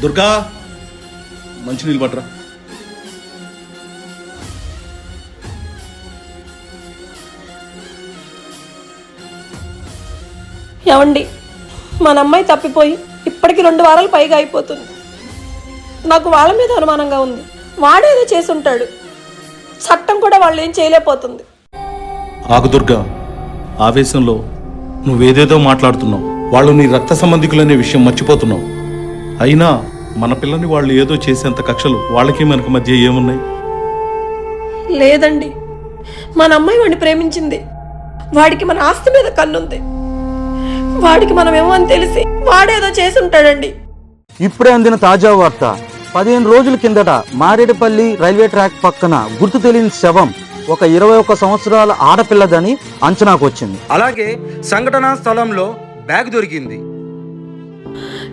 దుర్గా మంచినీళ్ళు పట్టరా. ఏమండి మన అమ్మాయి తప్పిపోయి ఇప్పటికి రెండు వారాలు పైగా అయిపోతుంది. నాకు వాళ్ళ మీద అనుమానంగా ఉంది. వాడేదో చేసి ఉంటాడు చట్టం కూడా వాళ్ళు ఏం చేయలేకపోతుంది. ఆగు దుర్గా ఆవేశంలో నువ్వేదేదో మాట్లాడుతున్నావు. వాళ్ళు నీ రక్త సంబంధికులనే విషయం మర్చిపోతున్నావు. అయినా మన పిల్లని వాళ్ళు ఏదో చేసేంత కక్షలు వాళ్ళకి మనకు మధ్య ఏమున్నాయి? లేదండి. మన అమ్మాయి వాడిని ప్రేమించింది. వాడికి మన ఆస్తి మీద కన్నుంది. వాడికి మనమేమో అని తెలిసి వాడేదో చేసి ఉంటాడండి ఇప్పుడే అందిన తాజా వార్త. పదిహేను రోజుల కిందట మారేడుపల్లి రైల్వే ట్రాక్ పక్కన గుర్తు తెలియని శవం ఒక ఇరవై ఒక్క సంవత్సరాల ఆడపిల్లదని అంచనాకు వచ్చింది. అలాగే సంఘటనా స్థలంలో బ్యాగ్ దొరికింది.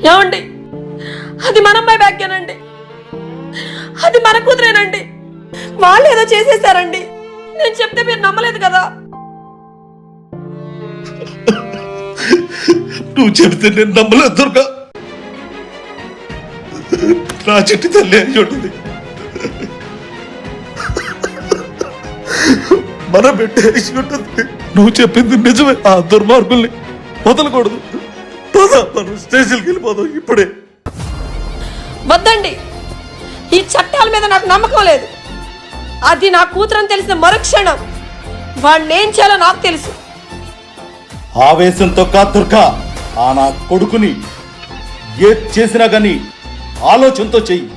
ఏమండి? అది మన అమ్మాయి బ్యాగ్యేనండి అది మన కూతురేనండి. వాళ్ళు ఏదో చేసేసారండి నేను చెప్తే మీరు నమ్మలేదు కదా. నువ్వు చెబితే నేను నమ్మలేదు దుర్గా. నా చెట్టు తల్లి అని ఉంటుంది మన పెట్టేసి ఉంటుంది నువ్వు చెప్పింది నిజమే. ఆ దుర్మార్గుల్ని వదలకూడదు. పద మనం స్టేషన్కి వెళ్ళిపోదాం ఇప్పుడే. వద్దండి. ఈ చట్టాల మీద నాకు నమ్మకం లేదు. అది నా కూతురని తెలిసిన మరుక్షణం వాడిని ఏం చేయాలో నాకు తెలుసు. ఆవేశంతో కా ఆ నా కొడుకుని ఏ చేసినా కానీ ఆలోచనతో చెయ్యి.